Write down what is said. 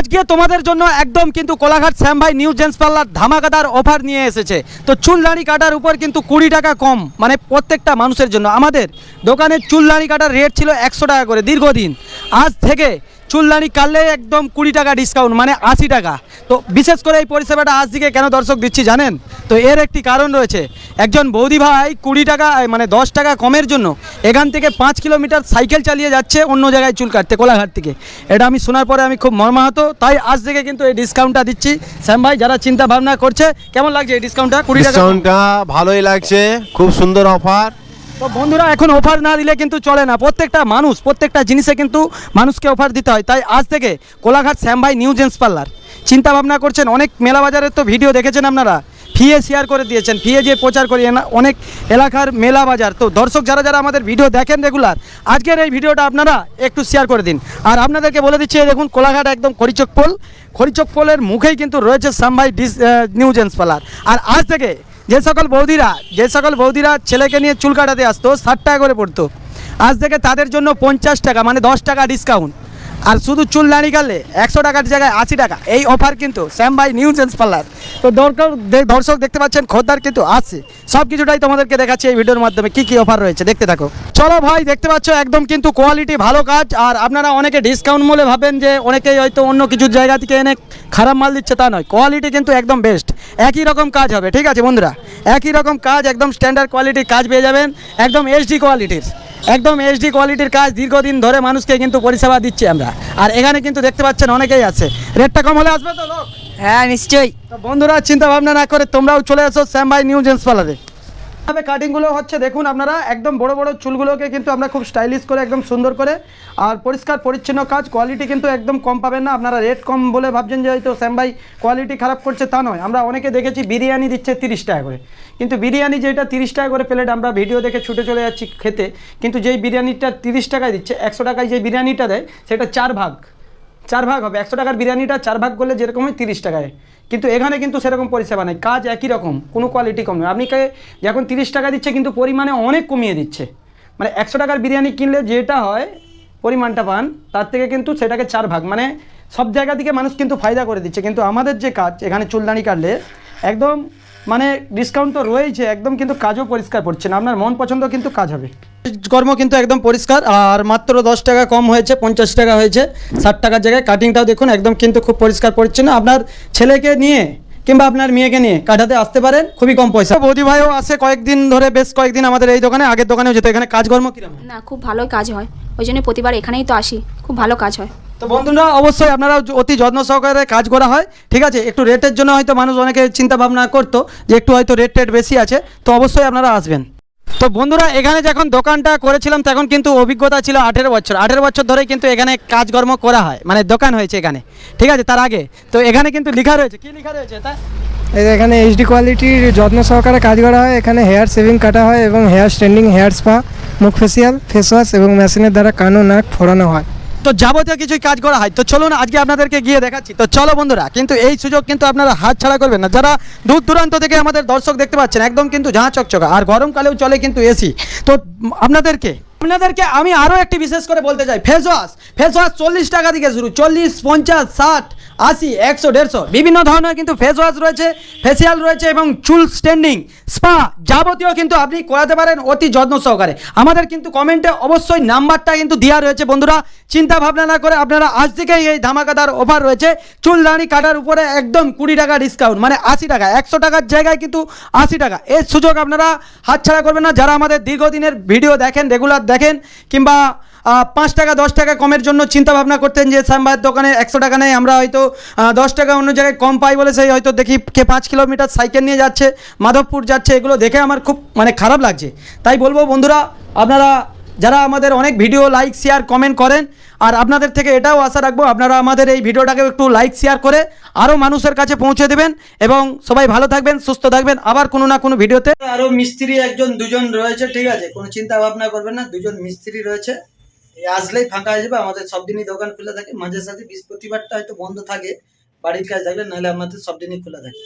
আজকে তোমাদের জন্য একদম কিন্তু কোলাঘাট শ্যাম ভাই নিউ জেন্টস পার্লার ধামাকাদার অফার নিয়ে এসেছে। তো চুল দাড়ি কাটার উপর কিন্তু কুড়ি টাকা কম মানে প্রত্যেকটা মানুষের জন্য। আমাদের দোকানে চুল দাড়ি কাটার রেট ছিল একশো টাকা করে দীর্ঘদিন। আজ থেকে চুলদানি কাটলে একদম কুড়ি টাকা ডিসকাউন্ট মানে আশি টাকা। তো বিশেষ করে এই পরিষেবাটা আজ দিকে কেন দর্শক দিচ্ছি জানেন? তো এর একটি কারণ রয়েছে। একজন বৌদি ভাই কুড়ি টাকা মানে দশ টাকা কমের জন্য এখান থেকে পাঁচ কিলোমিটার সাইকেল চালিয়ে যাচ্ছে অন্য জায়গায় চুল কাটতে কোলাঘাট থেকে। এটা আমি শোনার পরে আমি খুব মর্মাহত তাই আজ থেকে কিন্তু এই ডিসকাউন্টটা দিচ্ছি। শ্যাম ভাই যারা চিন্তা ভাবনা করছে কেমন লাগছে এই ডিসকাউন্টটা কুড়ি টাকা ডিসকাউন্টটা ভালোই লাগছে খুব সুন্দর অফার তো বন্ধুরা এখন অফার না দিলে কিন্তু চলে না। প্রত্যেকটা মানুষ প্রত্যেকটা জিনিসে কিন্তু মানুষকে অফার দিতে হয়। তাই আজ থেকে কোলাঘাট শ্যাম ভাই নিউ জেন্টস পার্লার। চিন্তা ভাবনা করছেন, অনেক মেলা বাজারের তো ভিডিও দেখেছেন আপনারা। ফিয়ে শেয়ার করে দিয়েছেন, ফিয়ে যে প্রচার করি অনেক এলাকার মেলা বাজার তো দর্শক যারা যারা আমাদের ভিডিও দেখেন রেগুলার, আজকের এই ভিডিওটা আপনারা একটু শেয়ার করে দিন। আর আপনাদেরকে বলে দিচ্ছি দেখুন কোলাঘাট একদম খরিচক পোল। খরিচক পোলের মুখেই কিন্তু রয়েছে ভাই ডিস নিউ জেন্টস পার্লার আর আজ থেকে যে সকল বৌদিরা, যে সকল বৌদিরা ছেলেকে নিয়ে চুল কাটাতে আসতো, ষাট টাকা করে পড়তো। আজ থেকে তাদের জন্য পঞ্চাশ টাকা মানে দশ টাকা ডিসকাউন্ট আর শুধু চুল দাঁড়িয়ে গেলে একশো টাকার জায়গায় আশি টাকা। এই অফার কিন্তু শ্যাম ভাই নিউ জেন্স পার্লার তো দরকার দর্শক দেখতে পাচ্ছেন খদ্দার কিন্তু আসছে সব কিছুটাই তোমাদেরকে দেখাচ্ছি এই ভিডিওর মাধ্যমে কি কি অফার রয়েছে, দেখতে থাকো। চলো ভাই, দেখতে পাচ্ছ একদম কিন্তু কোয়ালিটি ভালো কাজ, আর আপনারা অনেকে ডিসকাউন্ট মূল্যে ভাবেন যে অনেকেই হয়তো অন্য কিছু জায়গা থেকে এনে খারাপ মাল দিচ্ছে, তা নয়। কোয়ালিটি কিন্তু একদম বেস্ট একই রকম কাজ হবে, ঠিক আছে বন্ধুরা? একই রকম কাজ, একদম স্ট্যান্ডার্ড কোয়ালিটির কাজ পেয়ে যাবেন, একদম এইচডি কোয়ালিটির একদম এইচডি কোয়ালিটির কাজ দীর্ঘদিন ধরে মানুষকে কিন্তু পরিষেবা দিচ্ছি আমরা। আর এখানে কিন্তু দেখতে পাচ্ছেন অনেকেই আছে। রেটটা কম হলে আসবে তো লোক? হ্যাঁ নিশ্চয়ই। তো বন্ধুরা চিন্তা ভাবনা না করে তোমরাও চলে আসো শ্যাম ভাই নিউ জেন্স পার্লারে তবে কাটিংগুলো হচ্ছে, দেখুন আপনারা, একদম বড় বড় চুলগুলোকে কিন্তু আমরা খুব স্টাইলিশ করে, একদম সুন্দর করে, আর পরিষ্কার পরিচ্ছন্ন কাজ কোয়ালিটি কিন্তু একদম কম পাবেন না। আপনারা রেট কম বলে ভাবছেন যে হয়তো শ্যাম ভাই কোয়ালিটি খারাপ করছে, তা নয়। আমরা অনেকে দেখেছি বিরিয়ানি দিচ্ছে তিরিশ টাকা করে। কিন্তু বিরিয়ানি যেটা তিরিশ টাকা করে প্লেট আমরা ভিডিও দেখে ছুটে চলে যাচ্ছি খেতে, কিন্তু যেই বিরিয়ানিটা তিরিশ টাকায় দিচ্ছে, একশো টাকায় যে বিরিয়ানিটা দেয়, সেটা চার ভাগ। চার ভাগ হবে। একশো টাকার বিরিয়ানিটা চার ভাগ করলে যেরকম হয় তিরিশ টাকায়। কিন্তু এখানে কিন্তু সেরকম পরিষেবা নেই। কাজ একই রকম, কোনো কোয়ালিটি কম নয়। আপনি কে- যখন তিরিশ টাকা দিচ্ছে কিন্তু পরিমাণে অনেক কমিয়ে দিচ্ছে। মানে একশো টাকার বিরিয়ানি কিনলে যেটা হয়, পরিমাণটা পান, তার থেকে কিন্তু সেটাকে চার ভাগ। মানে সব জায়গা থেকে মানুষ কিন্তু ফায়দা করে দিচ্ছে। কিন্তু আমাদের যে কাজ, এখানে চুলদানি কাটলে একদম মানে ডিসকাউন্ট তো রয়েছে একদম কিন্তু কাজও পরিষ্কার পড়ছে না। আপনার মন পছন্দ কিন্তু কাজ হবে। কর্ম কিন্তু একদম পরিষ্কার আর মাত্র দশ টাকা কম হয়েছে পঞ্চাশ টাকা হয়েছে ষাট টাকার জায়গায়। কাটিংটাও দেখুন একদম কিন্তু খুব পরিষ্কার পরিচ্ছন্ন। আপনার ছেলেকে নিয়ে কিংবা আপনার মেয়েকে নিয়ে কাটাতে আসতে পারেন খুবই কম পয়সা। বৌদি ভাইও আসে কয়েকদিন ধরে বেশ কয়েকদিন আমাদের এই দোকানে আগের দোকানেও যেত। এখানে কাজকর্ম কীরকম? না খুব ভালোই কাজ হয়। ওই জন্য প্রতিবার এখানেই তো আসি। খুব ভালো কাজ হয়। তো বন্ধুরা, অবশ্যই আপনারা অতি যত্ন সহকারে কাজ করা হয়, ঠিক আছে? একটু রেটের জন্য হয়তো মানুষ অনেকে চিন্তা ভাবনা করতো যে একটু হয়তো রেট টেট বেশি আছে, তো অবশ্যই আপনারা আসবেন। তো বন্ধুরা, এখানে যখন দোকানটা করেছিলাম, তখন কিন্তু অভিজ্ঞতা ছিল আঠেরো বছর। আঠেরো বছর ধরেই কিন্তু এখানে কাজকর্ম করা হয় মানে দোকান হয়েছে এখানে, ঠিক আছে? তার আগে। তো এখানে কিন্তু লেখা রয়েছে, কি লেখা রয়েছে তা এখানে এইচডি কোয়ালিটির যত্ন সহকারে কাজ করা হয়, এখানে হেয়ার সেভিং কাটা হয় এবং হেয়ার স্ট্রেন্ডিং হেয়ার স্পা মুখ ফেসিয়াল ফেস ওয়াশ এবং মেশিনের দ্বারা কান নাক ফোড়ানো হয়। তো যাবতীয় কিছুই কাজ করা হয়। তো চলুন আজকে আপনাদেরকে গিয়ে দেখাচ্ছি। তো চলো বন্ধুরা, কিন্তু এই সুযোগ কিন্তু আপনারা হাত ছাড়া করবেন না। যারা দূর দূরান্ত থেকে আমাদের দর্শক দেখতে পাচ্ছেন, একদম কিন্তু ঝাঁ চকচকা। আর গরমকালেও চলে কিন্তু এসি। তো আপনাদেরকে আপনাদেরকে আমি আরও একটি বিশেষ করে বলতে চাই। ফেস ওয়াশ ফেস ওয়াশ চল্লিশ টাকা থেকে শুরু, চল্লিশ, পঞ্চাশ, ষাট, আশি, একশো, দেড়শো, বিভিন্ন ধরনের কিন্তু ফেস ওয়াশ রয়েছে, ফেসিয়াল রয়েছে এবং চুল স্ট্যান্ডিং, স্পা যাবতীয় কিন্তু আপনি করাতে পারেন অতি যত্ন সহকারে। আমাদের কিন্তু কমেন্টে অবশ্যই নাম্বারটা কিন্তু দেওয়া রয়েছে বন্ধুরা। চিন্তা ভাবনা না করে আপনারা আজ থেকেই এই ধামাকাদার অফার রয়েছে। চুল দাঁড়ি কাটার উপরে একদম কুড়ি টাকা ডিসকাউন্ট মানে আশি টাকা, একশো টাকার জায়গায় কিন্তু আশি টাকা। এর সুযোগ আপনারা হাতছাড়া করবেন না। যারা আমাদের দীর্ঘদিনের ভিডিও দেখেন রেগুলার দেখেন, কিংবা পাঁচ টাকা, দশ টাকা কমের জন্য চিন্তা ভাবনা করতেন যে সাম্বার দোকানে একশো টাকা নেই, আমরা হয়তো দশ টাকা অন্য জায়গায় কম পাই বলে সেই হয়তো দেখি কে পাঁচ কিলোমিটার সাইকেল নিয়ে যাচ্ছে, মাধবপুর যাচ্ছে, এগুলো দেখে আমার খুব মানে খারাপ লাগছে। তাই বলব বন্ধুরা, আপনারা যারা আমাদের অনেক ভিডিও লাইক শেয়ার কমেন্ট করেন। আর আপনাদের থেকে এটাও আশা রাখব, আপনারা আমাদের এই ভিডিওটাকে একটু লাইক শেয়ার করে আরও মানুষের কাছে পৌঁছে দেবেন এবং সবাই ভালো থাকবেন, সুস্থ থাকবেন। আবার কোনো না কোনো ভিডিওতে আরও মিস্ত্রি একজন, দুজন রয়েছে, ঠিক আছে? কোনো চিন্তা ভাবনা করবেন না, দুজন মিস্ত্রি রয়েছে। আসলেই ফাঁকা হয়ে যাবে, আমাদের সব দিনই দোকান খোলা থাকে। মাঝে সাথে বৃহস্পতিবারটা হয়তো বন্ধ থাকে, বাড়ির কাজ থাকলে, নাহলে আমাদের সব দিনই খোলা থাকে।